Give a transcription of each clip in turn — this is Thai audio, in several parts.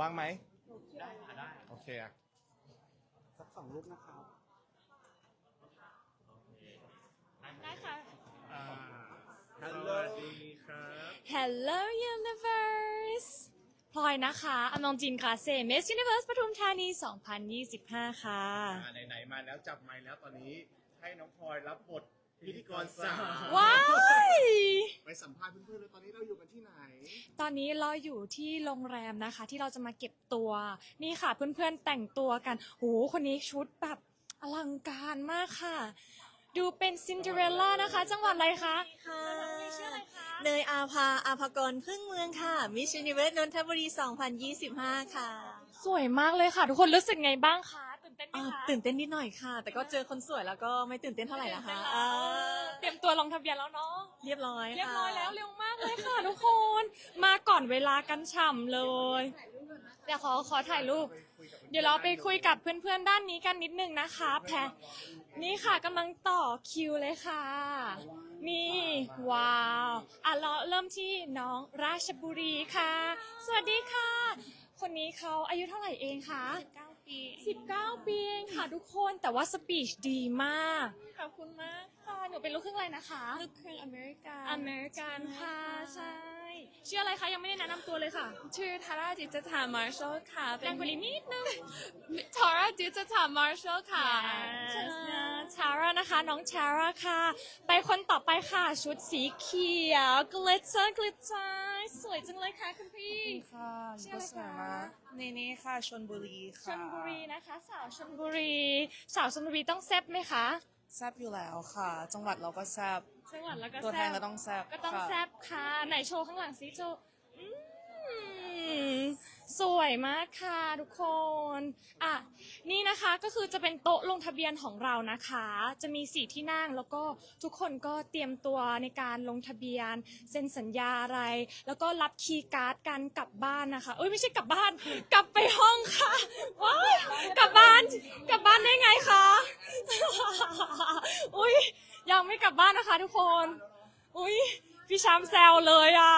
ว่างไหมได้ค่ะได้โอเคอะสักสองลูกนะครับได้ค่ะ อ่าสวัสดีครับ Hello Universe พลอยนะคะอมองจินค่ะเซมิส Universe ปทุมธานี 2025 ค่ะ อ่าไหนๆมาแล้วจับไมค์แล้วตอนนี้ให้น้องพลอยรับบท พิธีกรสาวว้ายไปสัมภาษณ์เพื่อนๆเลยตอนนี้เราอยู่กันที่ไหน ตอนนี้เราอยู่ที่โรงแรมนะคะ ที่เราจะมาเก็บตัว นี่ค่ะเพื่อนๆแต่งตัวกันโหคนนี้ชุดแบบอลังการมากค่ะ ดูเป็นซินเดอเรลล่านะคะ จังหวัดอะไรคะค่ะชื่ออะไรคะเนยอาภาอาภากรพึ่งเมืองค่ะ มิช s น n เว r ร์ e นนทบุรี 2025 ค่ะ สวยมากเลยค่ะ ทุกคนรู้สึกไงบ้างคะตื่ นเต้นไหมอ่าคะตื่นเต้นนิดหน่อยค่ะ แต่ก็เจอคนสวยแล้วก็ไม่ตื่นเต้นเท่าไหร่นะคะอ่าอ่าเตรียมตัวลงทะเบียนแล้วเนาะเรียบร้อยค่ะเรียบร้อยแล้วเร็วมากเลยค่ะทุกคน มาก่อนเวลากันฉ่ำเลยเดี๋ยวขอขอถ่ายรูป เดี๋ยวเราไปคุยกับเพื่อนๆด้านนี้กันนิดนึงนะคะ แพรนี่ค่ะกำลังต่อคิวเลยค่ะ นี่ว้าวอะเราเริ่มที่น้องราชบุรีค่ะ สวัสดีค่ะ คนนี้เขาอายุเท่าไหร่เองคะ19 ปี19 ปีเองค่ะทุกคนแต่ว่าสปีชดีมากขอบคุณมากค่ะหนูเป็นลูกครึ่งอะไรนะคะ ลูกครึ่งอเมริกาอเมริกันค่ะใช่ชื่ออะไรคะยังไม่ได้แนะนำตัวเลยค่ะ ชื่อทาราจิตถามาร์ช l ลค่ะแรงกว่านี้นิดนึงทาราจิตถามาร์ช l ลค่ะชาร่านะคะ น้องชาร่าค่ะ ไปคนต่อไปค่ะ ชุดสีเขียวกลิตเตอร์กลิตเตอร์ สวยจังเลยค่ะคุณพี่ค่ะชื่ออะไรคะก็สวยมากเนเน่ค่ะชนบุรีชค่ะลบุรีนะคะ สาวชลบุรี สาวชลบุรีต้องแซบไหมคะแซบอยู่แล้วค่ะ จังหวัดเราก็แซบจังหวัดแล้วก็ตัวแซแทนบก็ต้องแซบก็ต้องค่ะ แซบค่ะไหนโชว์ข้างหลังซิโชว์อืม สวยมากค่ะทุกคน อะ นี่นะคะก็คือจะเป็นโต๊ะลงทะเบียนของเรานะคะ จะมีสี่ที่นั่งแล้วก็ทุกคนก็เตรียมตัวในการลงทะเบียน เซ็นสัญญาอะไร แล้วก็รับคีย์การ์ดกันกลับบ้านนะคะ เอ้ยไม่ใช่กลับบ้าน กลับไปห้องค่ะ ว้ายกลับบ้าน กลับบ้านได้ไงคะ อุ้ยยังไม่กลับบ้านนะคะ ทุกคน อุ้ยพี่ชามแซวเลยอะ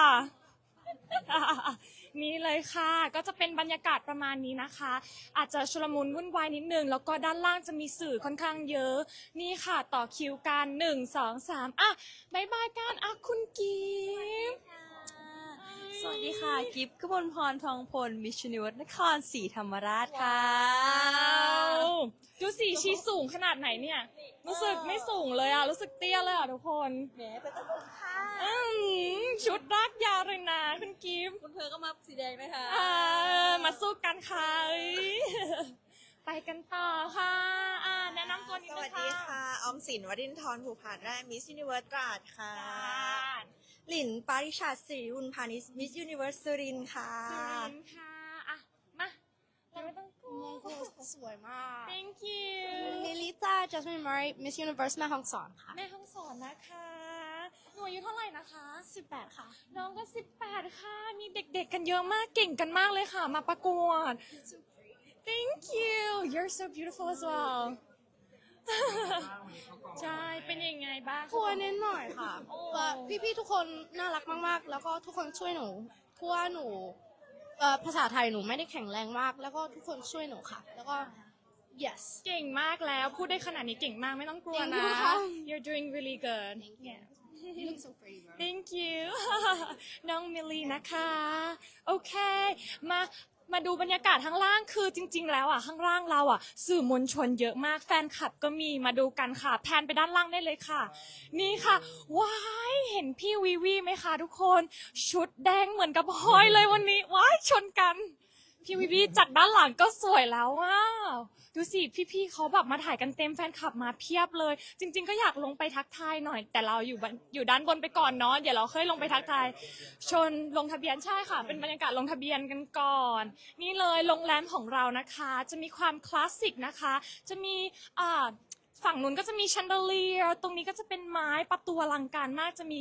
นี้เลยค่ะ ก็จะเป็นบรรยากาศประมาณนี้นะคะ อาจจะชุลมุนวุ่นวายนิดนึง แล้วก็ด้านล่างจะมีสื่อค่อนข้างเยอะ นี่ค่ะต่อคิวกันหนึ่งสองสามอะบายบายกันอะคุณกิฟ สวัสดีค่ะ กิฟต์กมลพรทองพลมิช s น n เว r ร์ e นครศรีธรรมราชค่ะ ดูสิชีสูงขนาดไหนเนี่ย รู้สึกไม่สูงเลยอะ รู้สึกเตี้ยเลยอะทุกคนแหมเป็นตะกุกค่ะอืมชุดรากยาวเลยนะคุณกิฟต์คุณเธอก็มาสีแดงไหมคะอ่ามาสู้กันค่ะเอ้ยไปกันต่อค่ะอ่าแนะนำตัวนิดสนึงวัสดีค่ะ ออมสินวรินทร์ภูผาแร่มิสยูนิเวิร์สตราดค่ะค่ะ หลินปาริชาติสิริวุลพานิชมิสยูนิเวิร์สสุรินทร์ค่ะสุรินทร์ค่ะอะ มาเราไม่ต้องกลัวสวยมาก thank you มิลิต้าจัสมินมาริมิสยูนิเวิร์สแม่ฮ่องสอนค่ะ แม่ห้องสอนนะคะหนูอายุเท่าไหร่นะคะ 18 ค่ะ น้องก็ 18 ค่ะ มีเด็กๆกันเยอะมากเก่งกันมากเลยค่ะ มาประกวด thank you you're so beautiful as well ใช่เป็นยังไงบ้างกลัวนิดหน่อยค่ะโอ้ว่าพี่ๆทุกคนน่ารักมากๆ แล้วก็ทุกคนช่วยหนูเพราะว่าหนูเอ่อภาษาไทยหนูไม่ได้แข็งแรงมาก แล้วก็ทุกคนช่วยหนูค่ะ แล้วก็ yes เก่งมากแล้วพูดได้ขนาดนี้เก่งมากไม่ต้องกลัว Thank นะ you ค่ะ you're doing really good you look so pretty girl thank you น้องมิลลีนะคะ โอเค มา มาดูบรรยากาศข้างล่างคือจริง ๆ แล้วอะข้างล่างเราอะ สื่อมวลชนเยอะมากแฟนคลับก็มีมาดูกันค่ะแพนไปด้านล่างได้เลยค่ะ นี่ค่ะว้ายเห็นพี่วีวีไหมคะทุกคน ชุดแดงเหมือนกับพลอยเลยวันนี้ว้ายชนกัน พี่วีวีจากด้านหลังก็สวยแล้วว้าวดูสิพี่ๆเขาแบบมาถ่ายกันเต็มแฟนคลับมาเพียบเลย จริง ๆ ก็อยากลงไปทักทายหน่อย แต่เราอยู่บนอยู่ด้านบนไปก่อนเนาะเดี๋ยวเราค่อยลงไปทักทาย ชนลงทะเบียนใช่ค่ะ เป็นบรรยากาศลงทะเบียนกันก่อน นี่เลยโรงแรมของเรานะคะ จะมีความคลาสสิกนะคะ จะมีอ่าฝั่งนู้นก็จะมีชันเดเลียตรงนี้ก็จะเป็นไม้ประตูอลังการมากจะมี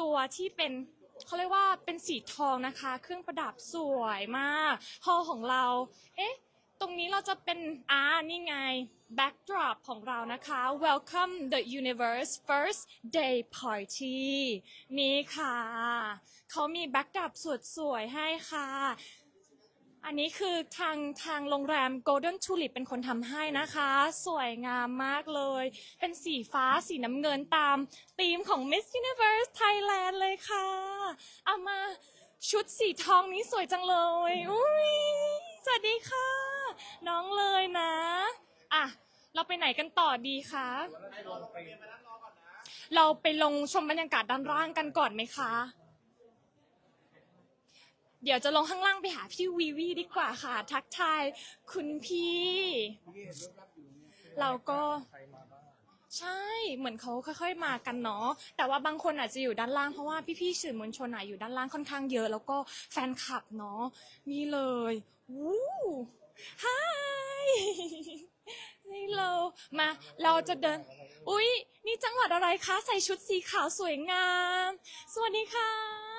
ตัวที่เป็น เขาเรียกว่าเป็นสีทองนะคะ เครื่องประดับสวยมากฮอลของเรา เอ๊ะ ตรงนี้เราจะเป็นอ่านี่ไง backdrop ของเรานะคะ welcome the universe first day party นี่ค่ะ เขามี backdrop สวยๆให้ค่ะ อันนี้คือทางทางโรงแรม Golden Tulip เป็นคนทำให้นะคะ สวยงามมากเลย เป็นสีฟ้าสีน้ำเงินตามธีมของ Miss Universe Thailand เลยค่ะ เอามาชุดสีทองนี้สวยจังเลย อุ้ยสวัสดีค่ะ น้องเลยนะ อะ เราไปไหนกันต่อดีคะ เราไปลงชมบรรยากาศด้านล่างกันก่อนไหมคะ เดี๋ยวจะลงข้างล่างไปหาพี่วีวีดีกว่าค่ะ ทักทายคุณพี่ เราก็ ใช่เหมือนเขาค่อย ๆ มากันเนาะแต่ว่าบางคนอาจจะอยู่ด้านล่างเพราะว่าพี่ๆสื่อมวลชนอะอยู่ด้านล่างค่อนข้างเยอะ แล้วก็แฟนคลับเนาะนี่เลยวู้ฮายนี่เรามาเราจะเดิน อุ๊ย นี่จังหวัดอะไรคะ ใส่ชุดสีขาวสวยงาม สวัสดีค่ะ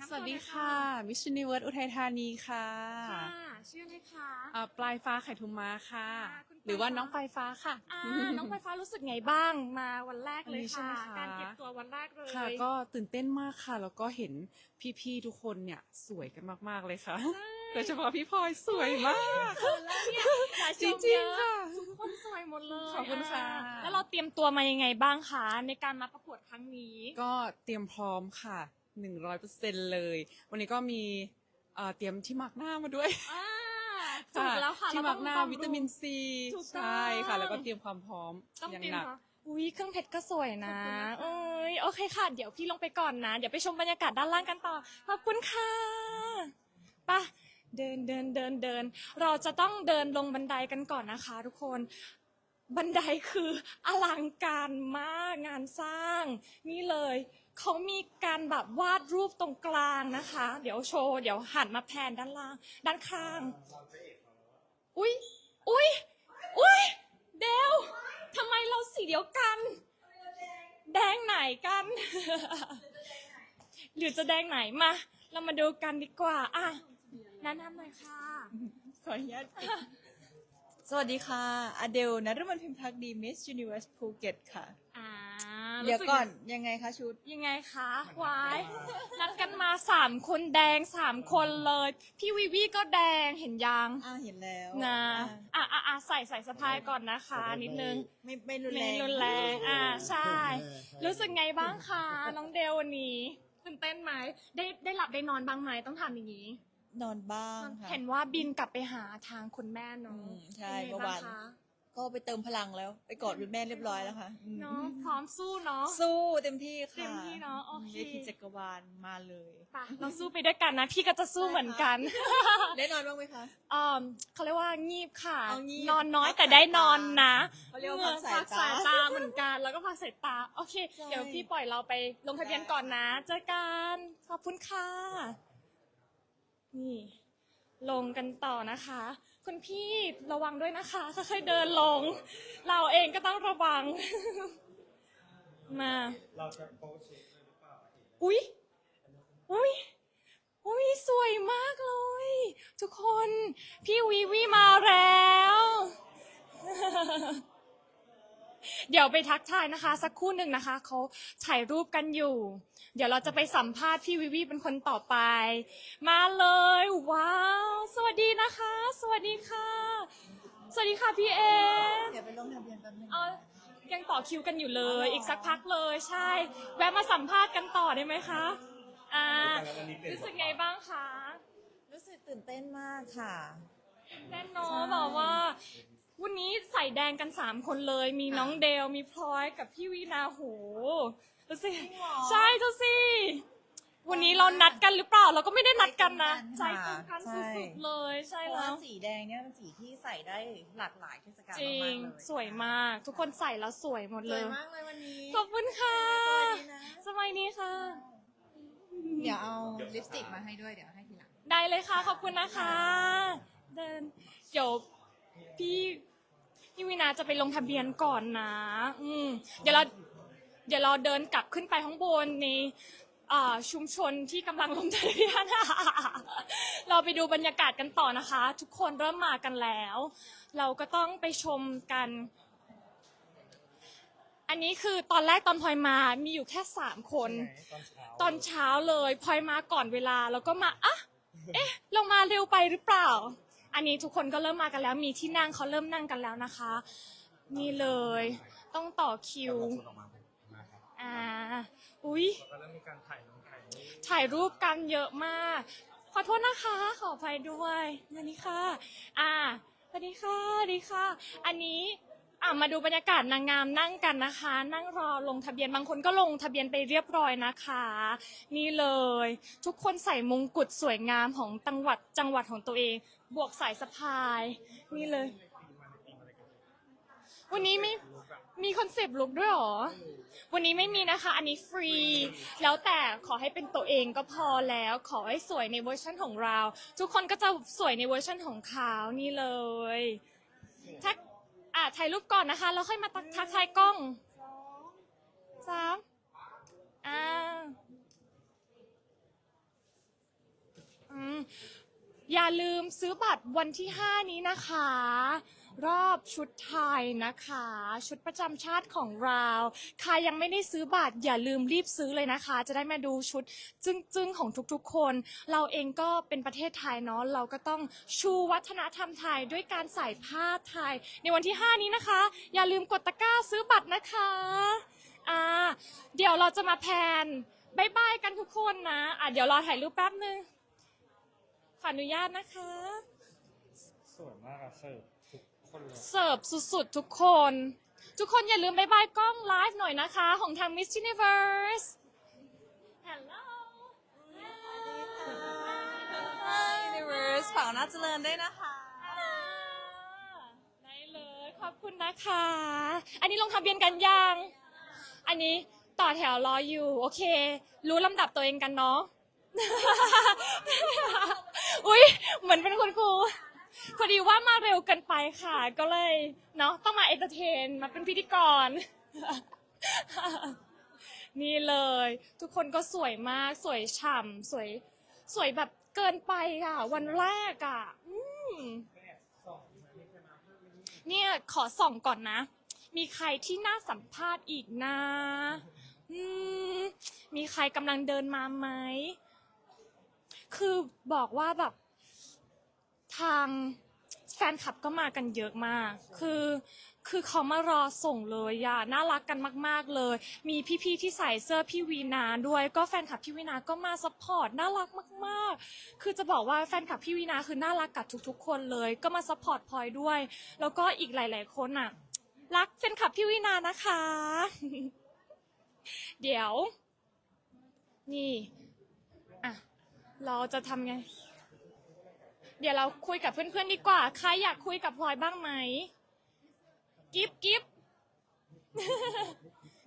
นะนำสวัสดีตัหน่อยค่ะ มิชชันนิเวิร์สอุทัยธานีค่ะค่ะ ชื่ออะไรคะ อ่าปลายฟ้าไข่ทุมมาค่ะ ค่ะคุณปลายฟ้า หรือว่าน้องปลายฟ้าค่ะ อ่าน้องไฟฟ้ารู้สึกไงบ้างมาวันแรกเลยวันนี้ใช่ค่ะ ไหมคะ การเก็บตัววันแรกเลยค่ะ ก็ตื่นเต้นมากค่ะ แล้วก็เห็นพี่ๆทุกคนเนี่ยสวยกันมากๆเลยค่ะ โดยเฉพาะพี่พลอยสวยมากจริงๆค่ะทุกคนสวยหมดเลยขอบคุณค่ะ อ่าแล้วเราเตรียมตัวมายังไงบ้างคะในการมาประกวดครั้งนี้ ก็เตรียมพร้อมค่ะ หนึ่งร้อยเปอร์เซ็นเลย วันนี้ก็มีเอ่อเตรียมที่มาร์กหน้ามาด้วยอ่าถูกแล้วค่ะที่เรมาต้ร์อกงหน้าบำรุงวิตามินซีถูกต้องใช่ค่ะ แล้วก็เตรียมความพร้อมต้องอย่างเตรียมหนักค่ะอุ้ยเครื่องเพชรก็สวยนะเอ้ยโอเคค่ะ เดี๋ยวพี่ลงไปก่อนนะ เดี๋ยวไปชมบรรยากาศด้านล่างกันต่อ ขอบคุณค่ะไปะเดินเดินเดินเดิน เราจะต้องเดินลงบันไดกันก่อนนะคะ ทุกคน บันไดคืออลังการมากงานสร้าง นี่เลย เขามีการแบบวาดรูปตรงกลางนะคะ เดี๋ยวโชว์ เดี๋ยวหันมาแพนด้านล่าง ด้านข้าง อุ้ยอุ้ยอุ้ยเดวทำไมเราสีเดียวกัน แดงไหนกัน หรือจะแดงไหนมา เรามาดูกันดีกว่า อะแนะนำหน่อยค่ะ ขออนุญาตปิดสวัสดีค่ะ อเดลนฤมลพิมพ์พักดี มิส s u นิเว r ร์สภูเก็ตค่ะ อ่า เดี๋ยวรู้สึก่อนยังไงคะชุด ยังไงคะวายนัดกันมาสามคนแดงสามคนเลย พี่วิวีก็แดงเห็นยังอ่าเห็นแล้วนะอ่าอะอะอะใส่ใส่สะพายก่อนนะคะ นิดนึงไม่ไม่รุนแรไม่งรุนแรงอ่าใช่ รู้สึกไงบ้างคะน้องเดลวันนี้ตื่นเต้นไหมได้ได้หลับได้นอนบ้างไหมต้องถามอย่างนี้ นอนบ้างค่ะเห็นว่าบินกลับไปหาทางคุณแม่เนาะอืมใช่ป็ไงเมื่อวานบ้งคะ ก็ไปเติมพลังแล้ว ไปกอดคุณแม่เรียบร้อยแล้วค่ะอืมเนาะพร้อมสู้เนาะสู้เต็มที่ค่ะเต็มที่เนอะโอเคเวทีจักรวาลมาเลยไปเราสู้ไปด้วยกันนะ พี่ก็จะสู้เหมือนกัน ได้นอนบ้างไหมคะอ่าเขาเรียกว่างีบค่ะเอางีบนอนน้อยพักแต่ได้สายตานอนนะเขาเรียกว่าพักสายตาพักสายตาเหมือนกัน แล้วก็พักสายตาโอเคใช่เดี๋ยวพี่ปล่อยเราไปลงทะเบียนก่อนนะเจอกันขอบคุณค่ะนี่ลงกันต่อนะคะ คุณพี่ระวังด้วยนะคะค่อยๆเดินลง เราเองก็ต้องระวัง มา เราจะโพสเช็คหรือเปล่าอุ๊ยอุ๊ยอุ๊ยสวยมากเลย ทุกคนพี่วีวีมาแล้ว เดี๋ยวไปทักทายนะคะ สักครู่หนึ่งนะคะเขาถ่ายรูปกันอยู่ เดี๋ยวเราจะไปสัมภาษณ์พี่วิวีเป็นคนต่อไป มาเลย ว้าว สวัสดีนะคะ สวัสดีค่ะ สวัสดีค่ะพี่เอเดี๋ยวไปลงทะเบียนแป๊บนึงเออยังต่อคิวกันอยู่เลย อีกสักพักเลยใช่ แวะมาสัมภาษณ์กันต่อได้ไหมคะอ่ารู้สึกไงบ้างคะรู้สึกตื่นเต้นมากค่ะแน่นอนบอกว่า วันนี้ใส่แดงกันสามคนเลย มีน้องเดลมีพลอยกับพี่วีนาโห ดูสิเหรอใช่ดูสิวันนี้เรานัดกันหรือเปล่า เราก็ไม่ได้นัดกันนะใจใจตตรรงงกักันนค่ะสุดๆเลยใช่เพราะแล้ว่าวสีแดงเนี่ยเป็นสีที่ใส่ได้หลากหลายเทศกาลจริงมากๆเลยสวยมาก ทุกคนใส่แล้วสวยหมดสเลวยยมากเลยวันนี้ขอบคุณค่ะสวัสดีนะสบายดีค่ะ เดี๋ยวเอาลิปสติกมาให้ด้วยเดี๋ยวให้ทีหลังได้เลยค่ะ ขอบคุณนะคะ เดินเดี๋ยวพี่พี่วินาจะไปลงทะเบียนก่อนนะ อืมเดี๋ยวเรา เดี๋ยวเราเดินกลับขึ้นไปข้างบนในอ่าชุมชนที่กำลังลงทะเบียน เราไปดูบรรยากาศกันต่อนะคะ ทุกคนเริ่มมากันแล้ว เราก็ต้องไปชมกัน อันนี้คือตอนแรกตอนพลอยมามีอยู่แค่สามคน ตอนเช้าตอนเช้าเลยพลอยมาก่อนเวลาแล้วก็มาอะเอ๊ะลงมาเร็วไปหรือเปล่า อันนี้ทุกคนก็เริ่มมากันแล้ว มีที่นั่งเขาเริ่มนั่งกันแล้วนะคะ นี่เลย ต้องต่อคิวอ่า อุ๊ยก็เริ่มมีการถ่ายลงถ่ายรูปถ่ายรูปกันเยอะมาก ขอโทษนะคะ ขออภัยด้วยอันนี้ค่ะ อ่าสวัสดีค่ะสวัสดีค่ะ อันนี้อ่ามาดูบรรยากาศนางงามนั่งกันนะคะ นั่งรอลงทะเบียนบางคนก็ลงทะเบียนไปเรียบร้อยนะคะ นี่เลย ทุกคนใส่มงกุฎสวยงามของจังหวัดจังหวัดของตัวเอง บวกสายสะพาย นี่เลย วันนี้ไม่ มีคอนเซปต์ลุกด้วยเหรอ วันนี้ไม่มีนะคะ อันนี้ฟรี แล้วแต่ขอให้เป็นตัวเองก็พอแล้ว ขอให้สวยในเวอร์ชันของเรา ทุกคนก็จะสวยในเวอร์ชันของเขานี่เลยทักอะถ่ายรูปก่อนนะคะ แล้วค่อยมาทักทักทายกล้องสามอ่าอืมอย่าลืมซื้อบัตรวันที่ 5 นี้นะคะ รอบชุดไทยนะคะ ชุดประจำชาติของเรา ใครยังไม่ได้ซื้อบัตรอย่าลืมรีบซื้อเลยนะคะ จะได้มาดูชุดจึ้งๆของทุกๆคน เราเองก็เป็นประเทศไทยเนาะเราก็ต้องชูวัฒนธรรมไทยด้วยการใส่ผ้าไทย ในวันที่ 5 นี้นะคะ อย่าลืมกดตะกร้าซื้อบัตรนะคะอ่าเดี๋ยวเราจะมาแพนบายบายกันทุกคนนะอะเดี๋ยวรอถ่ายรูปแป๊บนึงขออนุญาตนะคะ สวยมากอะเสิร์ฟ คนเลยเสิร์ฟสุดๆ ทุกคน ทุกคนอย่าลืมบายบายกล้องไลฟ์หน่อยนะคะ ของทาง Miss Universe Hello Universe ฝากน่าเจริญด้วยนะคะ ได้เลย ขอบคุณนะคะ อันนี้ลงทะเบียนกันยัง อันนี้ต่อแถวรออยู่ โอเค รู้ลำดับตัวเองกันเนาะ อุ๊ย เหมือนเป็นคุณครู พอดีว่ามาเร็วเกินไปค่ะ ก็เลยเนาะต้องมาเอนเตอร์เทนมาเป็นพิธีกร นี่เลย ทุกคนก็สวยมาก สวยฉ่ำสวย สวยแบบเกินไปอะ วันแรกอะ อืมเนี่ยขอส่องก่อนนะ มีใครที่น่าสัมภาษณ์อีกนะ อืม มีใครกำลังเดินมาไหม คือบอกว่าแบบ ทางแฟนคลับก็มากันเยอะมาก คือ คือเขามารอส่งเลยอะน่ารักกันมาก ๆ เลย มีพี่ๆที่ใส่เสื้อพี่วีนาด้วย ก็แฟนคลับพี่วีนาก็มาซัพพอร์ต น่ารักมาก ๆ คือจะบอกว่าแฟนคลับพี่วีนาคือน่ารักกับทุกๆ คนเลย ก็มาซัพพอร์ตพลอยด้วย แล้วก็อีกหลาย ๆ คนอะรักแฟนคลับพี่วีนานะคะ เดี๋ยว นี่ อะ เราจะทำไง เดี๋ยวเราคุยกับเพื่อนๆดีกว่า ใครอยากคุยกับพลอยบ้างไหม กิฟกิฟ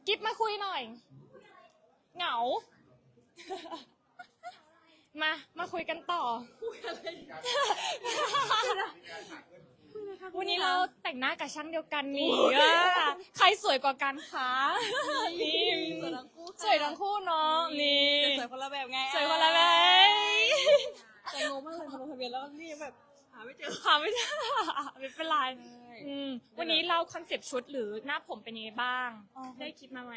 กิฟมาคุยหน่อย เหงา มา มาคุยกันต่อ วันนี้เราแต่งหน้ากับช่างเดียวกันนี่อะใครสวยกว่ากันคะนี่สวยทั้งคู่ค่ะสวยทั้งคู่เนาะนี่แต่สวยคนละแบบไง สวยคนละแบบ ใจงงมากเลยพอลงทะเบียนแล้วนี่แบบหาไม่เจอหาไม่ได้ไม่เป็นไรอืมวันนี้เราคอนเซปต์ชุดหรือหน้าผมเป็นยังไงบ้าง อ๋อ ได้คิดมาไหม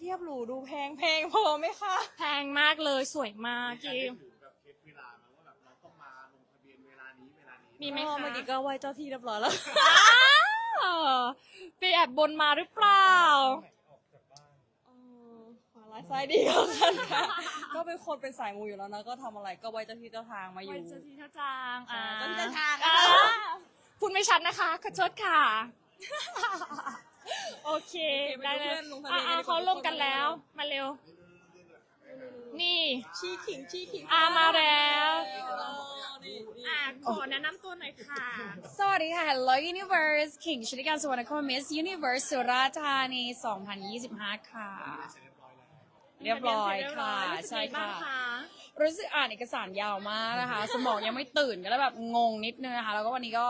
เรียบหรูดูแพงแพงพอไหมคะแพงมากเลยสวยมากการกิได้มถือแบบเคสเวลามาว่าแบบเราต้องมาลงทะเบียนเวลานี้เวลานี้มีไหมอ๋อคะเมื่อกี้ก็ไหว้เจ้าที่เรียบร้อยแล้ว อ้าวไปแอบบนมาหรือเปล่าเออ ขวาร้ายซ้ายดีก็กันค่ะ ก็เป็นคนเป็นสายมูอยู่แล้วนะก็ทำอะไรก็ไหว้เจ้าที่เจ้าทางมาอยู่ไว้เจอที่เท่าจางใช่อ่าเจ้าที่เจ้าทางอ่นะคะพูดไม่ชัดนะคะขอโทษค่ะ โอเคโอเคได้ไปเลยดูเพื่อนลงทะเบียนกันอ่าดีกว่าเขาลงกันแล้ว มาเร็ว นี่ ชี้ขิงชี้ขิงอ่ามาแล้ว เออนี่นี่อ่าขอแนะนำตัวหน่อยค่ะ สวัสดีค่ะ Hello Universe ขิงชุติการสุวรรณคม Miss Universe สุราษฎร์ธานี 2025 ค่ะ เรียบร้อยค่ะรู้สึกใช่ไงบ้าค่ะงรู้สึกอ่านเอกสารยาวมากนะคะ สมองยังไม่ตื่นก็เลยแบบงงนิดนึงนะคะ แล้วก็วันนี้ก็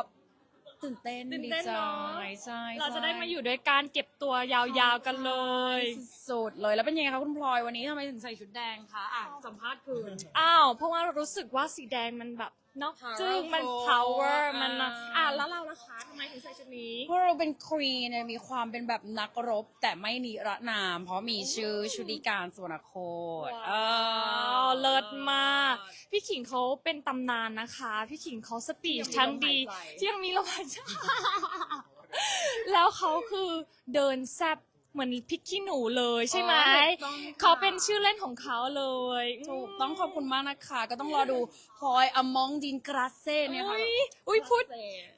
ตื่นเต้นตื่นดีเต้นใจเนาะใช่เราจะใช่ได้มาอยู่ด้วยการเก็บตัวยาวๆกันเลย สุดๆเลยแล้วเป็นยังไงคะคุณพลอยวันนี้ทำไมถึงใส่ชุดแดงคะอะสัมภาษณ์คืน อ้าว เพราะว่ารู้สึกว่าสีแดงมันแบบ เนาะ Powerful จึงมัน power มันอะอะแล้วเราล่ะคะทำไมถึงใส่ชุดนี้พวกเราเป็นครีนเนี่ยมีความเป็นแบบนักรบ แต่ไม่นิรนาม เพราะมีชื่อชุดิการสวนโคตว้าวเลิศมาก พี่ขิงเขาเป็นตำนานนะคะ พี่ขิงเขาสปีชทั้งดีที่ยังมีลมหายใจ แล้วเขาคือเดินแซบ เหมือนพริกขี้หนูเลยใช่ไหมเขาเป็นชื่อเล่นของเขาเลยถูกต้องขอบคุณมากนะคะ ก็ต้องรอดูพลอยอมองดินกราเซ่เนี่ยค่ะ อุ้ยอุ้ยพูด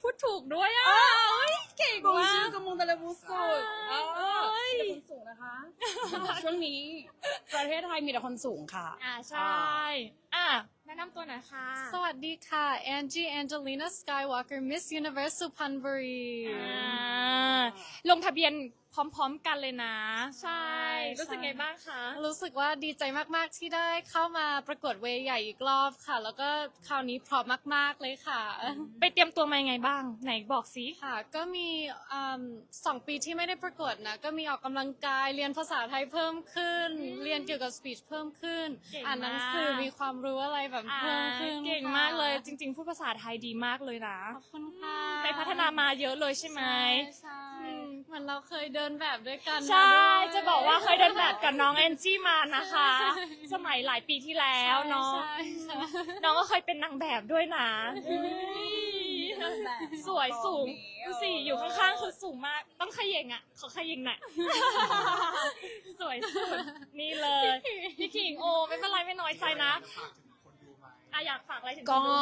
พูดถูกด้วยอะอุ๊ยเก่งบงมาชื่อกกำมงตะเลบุสุดอ่าเออมีแต่คนสูงนะคะ ช่วงนี้ประเทศไทยมีแต่คนสูงค่ะ อ่าใช่ อะ แนะนำตัวหน่อยค่ะ สวัสดีค่ะ Angie Angelina Skywalker Miss Universe สุพรรณบุรี อ่าลงทะเบียน พร้อมๆกันเลยนะ ใช่ รู้สึกไงบ้างคะ รู้สึกว่าดีใจมากๆที่ได้เข้ามาประกวดเวย์ใหญ่อีกรอบค่ะ แล้วก็คราวนี้พร้อมมากๆเลยค่ะ ไปเตรียมตัวมายังไงบ้าง ไหนบอกสิค่ะ ก็มีอืมสองปีที่ไม่ได้ประกวดนะ ก็มีออกกำลังกายเรียนภาษาไทยเพิ่มขึ้น เรียนเกี่ยวกับสปีชเพิ่มขึ้นเก่งอ่านหนังสือมากมีความรู้อะไรแบบอ่าเพิ่มขึ้นเก่งค่ะมากเลย จริง ๆ พูดภาษาไทยดีมากเลยนะขอบคุณค่ะไปพัฒนามาเยอะเลยใช่ไหมใช่ใช่อืมเหมือนเราเคยเดินแบบด้วยกันใช่มาด้วย จะบอกว่าเคยเดินแบบกับน้องแอนจี้มานะคะ สมัยหลายปีที่แล้วเนาะใช่ใช่ น้องก็เคยเป็นนางแบบด้วยนะ สวยสูงดูสิอยู่ข้างๆคือสูงมาก ต้องขย่งอะ ขอขย่งหน่อย สวยสุดนี่เลยพี่ขิงโอไม่เป็นไรไม่น้อยใจนะอะอยากฝากอะไรถึงก็คนดู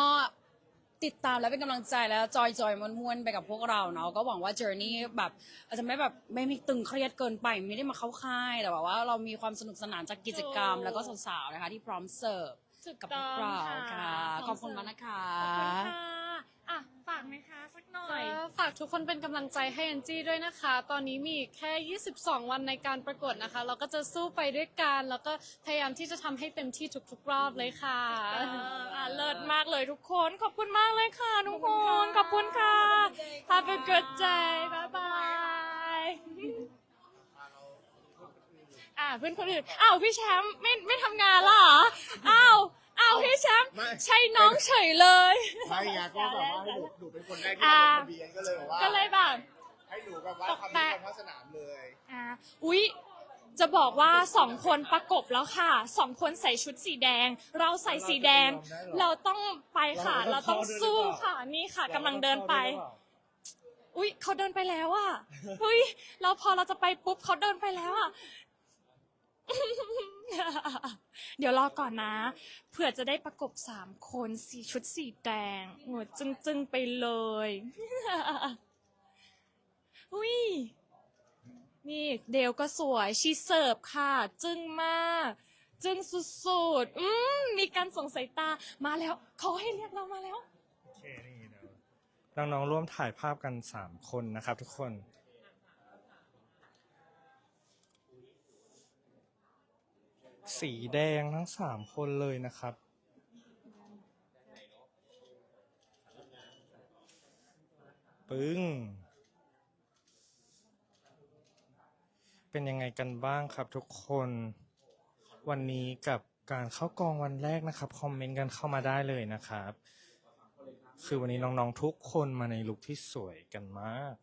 ติดตามและเป็นกำลังใจแล้วจอยจอยม้วนๆไปกับพวกเราเนาะก็หวังว่า journey แบบอาจจะไม่แบบไม่มีตึงเครียดเกินไปไม่ได้มาเข้าค่ายแต่แบบว่าเรามีความสนุกสนานจากกิจกรรม แล้วก็สาวๆนะคะที่พร้อมเสิร์ฟถูกกับต้พอวงกเราค่ะ ค่ะขอบคุณมากนะคะ ขอบคุณค่ะ อะฝากไหมคะสักหน่อยก็ฝากทุกคนเป็นกำลังใจให้แอนจี้ด้วยนะคะ ตอนนี้มีอีกแค่ 22 วันในการประกวดนะคะ เราก็จะสู้ไปด้วยกัน แล้วก็พยายามที่จะทำให้เต็มที่ทุกๆรอบเลยค่ะ เอออะเลิศมากเลยทุกคน ขอบคุณมากเลยค่ะทุกคน ขอบคุณค่ะ Have a good day bye bye อะเพื่อนคนอื่นอ้าวพี่แชมป์ไม่ไม่ทำงานละเหรออ้าว อ้าวพี่แชมป์ไม่ใช่น้องเฉยเลยใช่ไงก็แบบว่าให้หนูหนูเป็นคนแรกที่อ่าลงทะเบียนก็เลยแบบว่าก็เลยแบบ ให้หนูแบบว่าตกทำแตะที่การพัฒสนามเลยอ่าอุ๊ย จะบอกว่าสองคนประกบแล้วค่ะสองคนใส่ชุดสีแดง เราใส่สีแดง เราต้องไปค่ะ เราต้องสู้ค่ะนี่ค่ะกำลังเดินไป อุ๊ยเขาเดินไปแล้วอะเฮ้ยเราพอเราจะไปปุ๊บเขาเดินไปแล้วอะ เดี๋ยวรอก่อนนะ เผื่อจะได้ประกบสามคนสีชุดสีแดงหัวจึงๆไปเลย อุ้ย นี่เดลก็สวยชีเสิร์ฟค่ะ จึงมาก จึงสุดๆ อืมมีการส่งสายตามาแล้ว เขาให้เรียกเรามาแล้ว โอเคนี่เดี๋ยวน้องๆร่วมถ่ายภาพกันสามคนนะครับทุกคน สีแดงทั้งสามคนเลยนะครับ ปึ้ง เป็นยังไงกันบ้างครับทุกคน วันนี้กับการเข้ากองวันแรกนะครับ คอมเมนต์กันเข้ามาได้เลยนะครับ คือวันนี้น้องๆทุกคนมาในลุคที่สวยกันมาก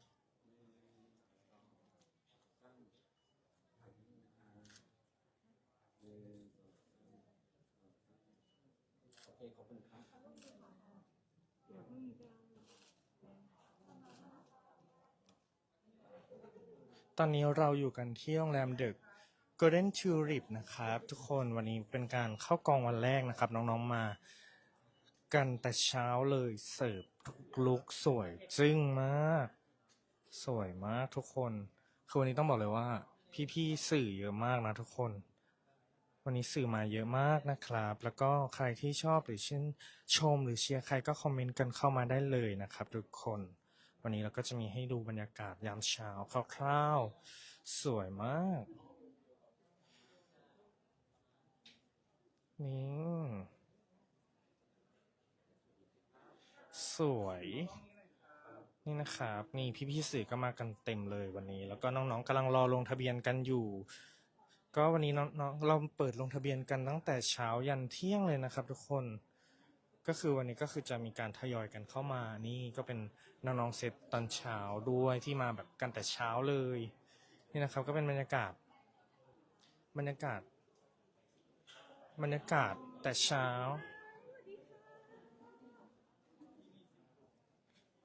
ตอนนี้เราอยู่กันที่โรงแรมดอะ Golden Tulip นะครับ ทุกคนวันนี้เป็นการเข้ากองวันแรกนะครับ น้องๆมากันแต่เช้าเลยเสิร์ฟทุกลุกสวยจึ้งมาก สวยมากทุกคน คือวันนี้ต้องบอกเลยว่า พี่ๆสื่อเยอะมากนะทุกคน วันนี้สื่อมาเยอะมากนะครับ แล้วก็ใครที่ชอบหรือชื่นชมหรือเชียร์ใครก็คอมเมนต์กันเข้ามาได้เลยนะครับ ทุกคน วันนี้เราก็จะมีให้ดูบรรยากาศยามเช้าคร่าวๆ สวยมาก นี่ สวย นี่นะครับ นี่พี่ๆสื่อก็มากันเต็มเลยวันนี้ แล้วก็น้องๆกำลังรอลงทะเบียนกันอยู่ ก็วันนี้น้องๆเราเปิดลงทะเบียนกันตั้งแต่เช้ายันเที่ยงเลยนะครับ ทุกคน ก็คือวันนี้ก็คือจะมีการทยอยกันเข้ามา นี่ก็เป็นน้องๆเซตตอนเช้าด้วยที่มาแบบกันแต่เช้าเลย นี่นะครับ ก็เป็นบรรยากาศ บรรยากาศ บรรยากาศแต่เช้า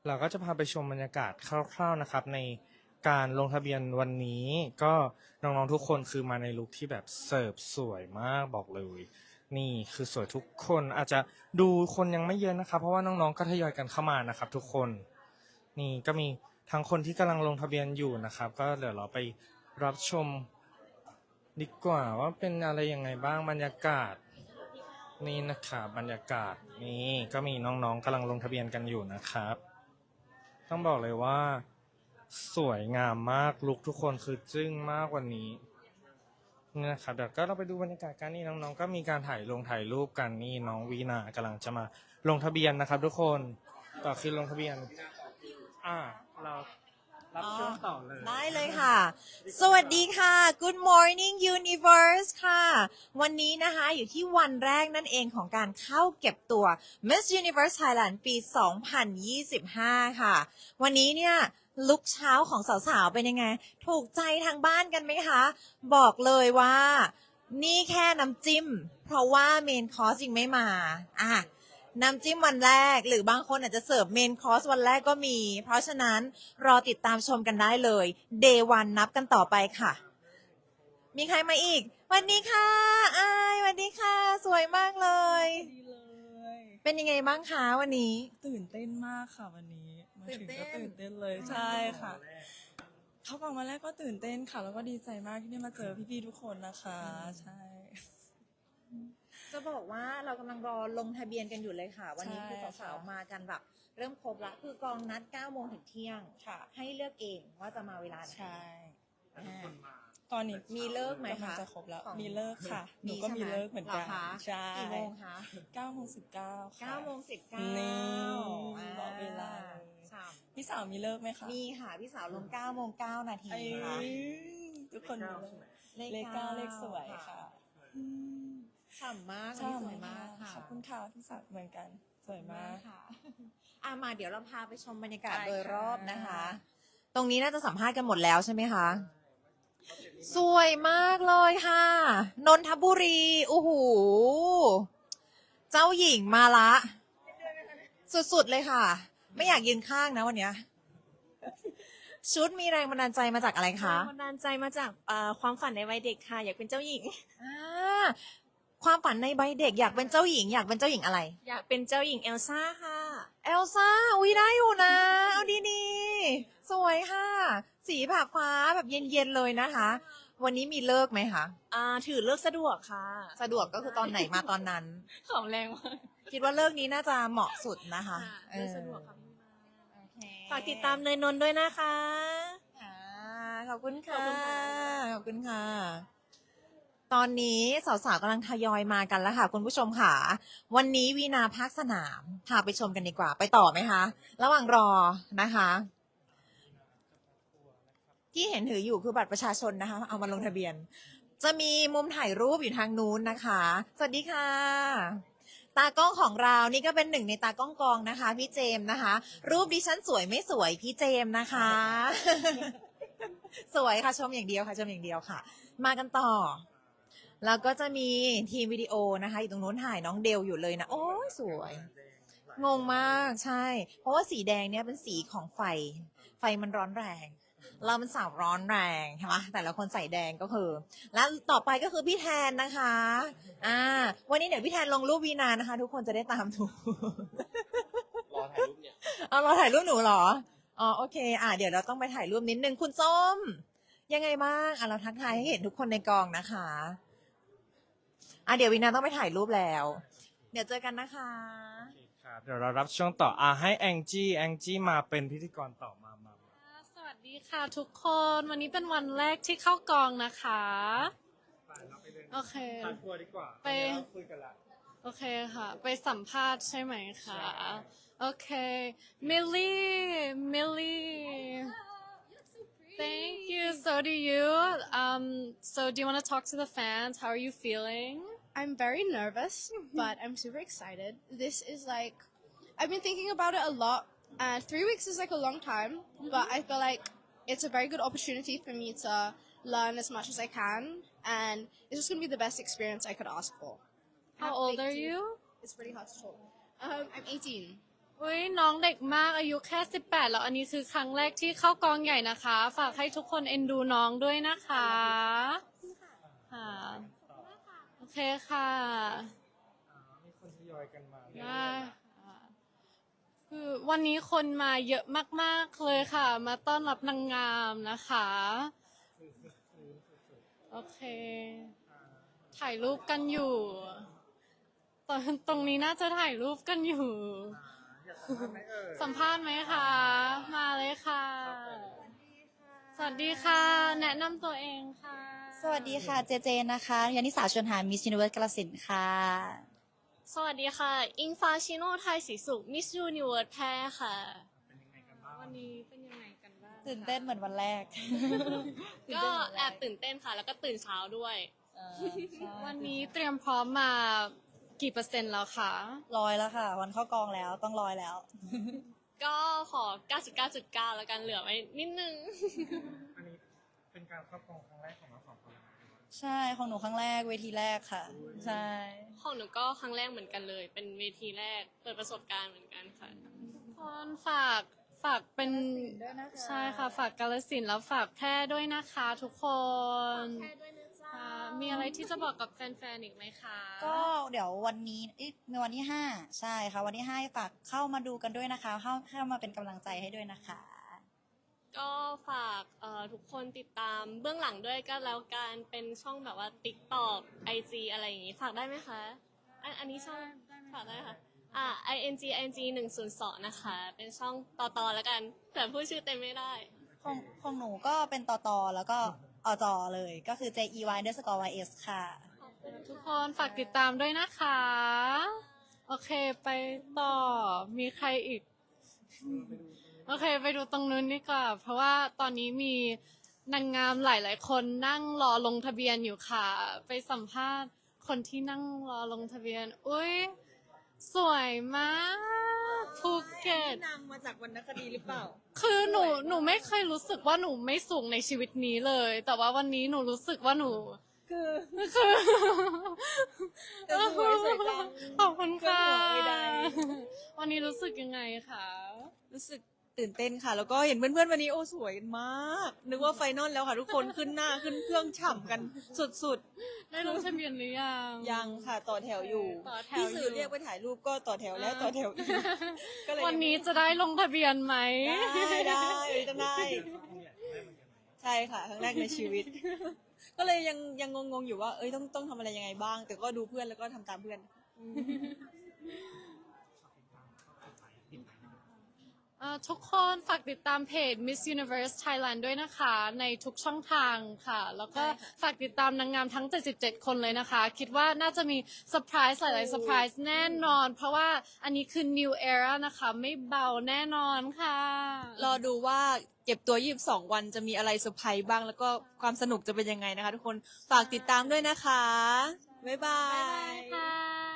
เราก็จะพาไปชมบรรยากาศคร่าว ๆนะครับใน การลงทะเบียนวันนี้ก็น้องๆทุกคนคือมาในลุคที่แบบเสิร์ฟสวยมากบอกเลย นี่คือสวยทุกคนอาจจะดูคนยังไม่เยอะนะครับ เพราะว่าน้องๆก็ทยอยกันเข้ามานะครับ ทุกคน นี่ก็มีทั้งคนที่กำลังลงทะเบียนอยู่นะครับ ก็เดี๋ยวเราไปรับชมดีกว่าว่าเป็นอะไรยังไงบ้างบรรยากาศ นี่นะครับบรรยากาศนี่ก็มีน้องๆกำลังลงทะเบียนกันอยู่นะครับ ต้องบอกเลยว่า สวยงามมากลุกทุกคนคือจึ้งมากวันนี้นี่นะครับเดี๋ยวก็เราไปดูบรรยากาศกันนี่น้องๆก็มีการถ่ายลงถ่ายรูปกันนี่น้องวีนากำลังจะมาลงทะเบียนนะครับ ทุกคนต่อคือลงทะเบียน อ่าเรารับช่วงต่อเลยได้เลยค่ะ สวัสดีค่ะ Good morning universe ค่ะ วันนี้นะคะอยู่ที่วันแรกนั่นเองของการเข้าเก็บตัว Miss Universe Thailand ปี 2025 ค่ะ วันนี้เนี่ย ลุกเช้าของสาวๆเป็นยังไง ถูกใจทางบ้านกันไหมคะ บอกเลยว่า นี่แค่น้ำจิ้ม เพราะว่าเมนคอร์สยังไม่มาอะน้ำจิ้มวันแรก หรือบางคนอาจจะเสิร์ฟเมนคอร์สวันแรกก็มี เพราะฉะนั้นรอติดตามชมกันได้เลย Day วันนับกันต่อไปค่ะ มีใครมาอีกสวันนี้ค่ะอายสวันนี้ค่ะ สวยมากเลย ดีเลย เป็นยังไงบ้างคะวันนี้ ตื่นเต้นมากค่ะวันนี้ มาถึงตื่ก็นเต้นตื่นเต้นเลยใช่ค่ะ เข้ากองมาแรกก็ตื่นเต้นค่ะ แล้วก็ดีใจมากที่ได้มาเจอพี่ๆทุกคนนะคะ ใช่ จะบอกว่าเรากำลังรอลงทะเบียนกันอยู่เลยค่ะ วันนี้ใช่คือสาวค่ะๆมากันแบบเริ่มครบละคือกองนัด9โมงถึงเที่ยงค่ะ ให้เลือกเองว่าจะมาเวลาไหนใช่อ่าตอนนี้มีเลิกไหมคะกำลังจะครบแล้ว ของมีเลิกค่ะ หนูก็ใช่มีไหเลิกเหมือนกันรคะใช่กี่โมงคะเก้าโมงสิบเก้าค่ะ 9โมง19นี่อ่าบอกเวลาเลย ฉ่พี่สาวมีเลิกไหมคะำมีค่ะพี่สาวลง9โมง9นาทีไอ้ค่ะทุกคนมีเลิกเลขเก้าเลขสวยค่ะฉ่ำมากวันนี้สวยมากค่ะขอบคุณค่ะพี่สาวเหมือนกันสวยมาก ค่ะอะมาเดี๋ยวเราพาไปชมบรรยากาศได้โดยรอบค่ะนะคะ ตรงนี้น่าจะสัมภาษณ์กันหมดแล้วใช่ไหมคะ สวยมากเลยค่ะ นนทบุรีโอ้โหเจ้าหญิงมาละ สุดๆเลยค่ะ ไม่อยากยืนข้างนะวันเนี้ยชุดมีแรงบันดาลใจมาจากอะไรคะ แรงบันดาลใจมาจากเอ่อความฝันในวัยเด็กค่ะ อยากเป็นเจ้าหญิง อ่าความฝันในใบเด็กอยากเป็นเจ้าหญิง อยากเป็นเจ้าหญิงอะไร อยากเป็นเจ้าหญิงเอลซ่าค่ะ เอลซ่า อุ้ยได้อยู่นะ เอาดีๆ สวยค่ะ สีแบบฟ้าแบบเย็นๆเลยนะคะ วันนี้มีเลิกไหมคะ อ่าถือเลือกสะดวกค่ะสะดวกก็คือตอนไหนมาตอนนั้นของแรงมากคิดว่าเลิกนี้น่าจะเหมาะสุดนะคะค่ะเลือกสะดวกค่ะโอเค ฝากติดตามเนยนนท์ด้วยนะคะ อ่าขอบคุณค่ะขอบคุณค่ะ ขอบคุณค่ะ ตอนนี้สาวๆกำลังทยอยมากันแล้วค่ะ คุณผู้ชมค่ะ วันนี้วีนาภาคสนามพาไปชมกันดีกว่า ไปต่อไหมคะ ระหว่างรอนะคะ ที่เห็นถืออยู่คือบัตรประชาชนนะคะ เอามาลงทะเบียน จะมีมุมถ่ายรูปอยู่ทางนู้นนะคะ สวัสดีค่ะ ตากล้องของเรานี่ก็เป็นหนึ่งในตากล้องกองนะคะ พี่เจมส์นะคะ รูปดิฉันสวยไม่สวยพี่เจมส์นะคะ สวยค่ะชมอย่างเดียวค่ะชมอย่างเดียวค่ะ มากันต่อแล้วก็จะมีทีมวิดีโอนะคะอยู่ตรงนู้นถ่ายน้องเดลอยู่เลยนะโอ้ยสวยงงมากใช่ เพราะว่าสีแดงเนี่ยเป็นสีของไฟ ไฟมันร้อนแรง เรามันสาวร้อนแรงใช่ไหมแต่ละคนใส่แดงก็คือ แล้วต่อไปก็คือพี่แทนนะคะ อ่า วันนี้เดี๋ยวพี่แทนลงรูปวีนานะคะ ทุกคนจะได้ตามถูกรอถ่ายรูปเนี่ยเอาเราถ่ายรูปหนูเหรออ๋อโอเค อ่าเดี๋ยวเราต้องไปถ่ายรูปนิดนึงคุณส้ม ยังไงบ้างอะเราทักทายให้เห็นทุกคนในกองนะคะอะเดี๋ยววีนาต้องไปถ่ายรูปแล้ว เดี๋ยวเจอกันนะคะ ครับเดี๋ยวเรารับช่วงต่ออะให้แองจี้แองจี้มาเป็นพิธีกรต่อมามามาสวัส ดีค่ะทุกคนวันนี้เป็นวันแรกที่เข้ากองนะคะเราไปเดินโอเค ทานทัวร์ดีกว่าไปเดี๋ยวเราคุยกันละ โอเคค่ะ ไปสัมภาษณ์ใช่ไหมคะโอเคมิลลี่มิลลี่ Thank you. So do you. Um, so do you want to talk to the fans? How are you feeling? I'm very nervous, but I'm super excited. This is like, I've been thinking about it a lot, and three weeks is like a long time, but I feel like it's a very good opportunity for me to learn as much as I can, and it's just gonna be the best experience I could ask for. How old are you It's really hard to talk. Um, I'm 18. อุ้ยน้องเด็กมากอายุแค่ 18 แล้วอันนี้คือครั้งแรกที่เข้ากองใหญ่นะคะ ฝากให้ทุกคนเอ็นดูน้องด้วยนะคะค่ะโอเคค่ะ มีคนทยอยกันมาได้ค่ะ คือวันนี้คนมาเยอะมาก ๆ เลยค่ะ มาต้อนรับนางงามนะคะ โอเค ถ่ายรูปกันอยู่ตอนตรงนี้น่าจะถ่ายรูปกันอยู่ สัมภาษณ์ไหมคะ มาเลยค่ะ สวัสดีค่ะ แนะนำตัวเองค่ะ สวัสดีค่ะเจเจนะคะยานิสาชวนหามิส s u น i เวิร์สกาลสินธุ์ค่ะ สวัสดีค่ะ อิงฟ้าชิโนไทยศรีสุขมิสยูนิเวิร์สแพรค่ะวันนี้เป็นยังไงกันบ้างตื่นเต้นเหมือนวันแรก ก็แอบตื่นเต้นค่ะ แล้วก็ตื่นเช้าด้วยวันนี้เตรียมพร้อมมากี่เปอร์เซ็นต์แล้วคะลอยแล้วค่ะ วันเข้ากองแล้วต้องลอยแล้ว ก็ขอ 99.9 แล้วกันเหลือไว้นิดนึง อันนี้เป็นการเข้ากองครั้งแรกของ ใช่ของหนูครั้งแรกเวทีแรกค่ะ ใช่ ของหนูก็ครั้งแรกเหมือนกันเลย เป็นเวทีแรกเปิดประสบการณ์เหมือนกันค่ะทุกคนฝากฝากเป็นใช่ค่ะฝากกาลสินธุ์แล้วฝากแพร่ด้วยนะคะทุกคนค่ะมีอะไรที่จะบอกกับแฟนๆอีกไหมคะก็เดี๋ยววันนี้เอ๊ะในวันที่ห้าใช่ค่ะ วันที่ห้าฝากเข้ามาดูกันด้วยนะคะ เข้าเข้ามาเป็นกำลังใจให้ด้วยนะคะ ก็ฝากเอ่อทุกคนติดตามเบื้องหลังด้วยก็แล้วกันเป็นช่องแบบว่า TikTok IG อะไรอย่างงี้ฝากได้ไหมคะอันอันนี้ช่องฝากได้ค่ะอ่า ing ing หนึ่งศูนย์สองนะคะ เป็นช่องต่อต่อแล้วกันแต่พูดชื่อเต็มไม่ได้ ของของหนูก็เป็นต่อต่อแล้วก็อจอเลยก็คือ J E Y underscore Y S ค่ะ ทุกคนฝากติดตามด้วยนะคะ โอเคไปต่อมีใครอีก โอเค ไปดูตรงนู้นดีกว่า เพราะว่าตอนนี้มีนางงามหลาย ๆ คนนั่งรอลงทะเบียนอยู่ค่ะ ไปสัมภาษณ์คนที่นั่งรอลงทะเบียน อุ้ยสวยมากภูเก็ตนางมาจากวรรณคดีหรือเปล่า คือหนูหนูไม่เคยรู้สึกว่าหนูไม่สูงในชีวิตนี้เลย แต่ว่าวันนี้หนูรู้สึกว่าหนูคือคือแต่สวยสวยจังขอบคุณค่ะก็หัวไม่ได้ วันนี้รู้สึกยังไงคะ รู้สึก ตื่นเต้นค่ะ แล้วก็เห็นเพื่อนๆวันนี้โอ้สวยมาก นึกว่าไฟนอลแล้วค่ะ ทุกคนขึ้นหน้าขึ้นเครื่องฉ่ำกันสุดได้ลงทะเบียนหรือยังๆยังค่ะต่อแถวอยู่ต่อแถวพี่สื่ยู่อเรียกไปถ่ายรูปก็ต่อแถวแล้วต่อแถวอีกก็เลยวันนี้จะได้ลงทะเบียนไหมได้ได้ต้องได้ใช่ค่ะครั้งแรกในชีวิต ก็เลยยังยังงงๆอยู่ว่าเอ้ยต้องต้องทำอะไรยังไงบ้าง แต่ก็ดูเพื่อนแล้วก็ทำตามเพื่อน เอ่อ ทุกคนฝากติดตามเพจ Miss Universe Thailand ด้วยนะคะ ในทุกช่องทางค่ะ แล้วก็ฝากติดตามนางงามทั้ง 77 คนเลยนะคะ คิดว่าน่าจะมีเซอร์ไพรส์หลายๆเซอร์ไพรส์แน่นอน เพราะว่าอันนี้คือ New Era นะคะ ไม่เบาแน่นอนค่ะ รอดูว่าเก็บตัว 22 วันจะมีอะไรเซอร์ไพรส์บ้าง แล้วก็ความสนุกจะเป็นยังไงนะคะ ทุกคนฝากติดตามด้วยนะคะ บ๊ายบายค่ะ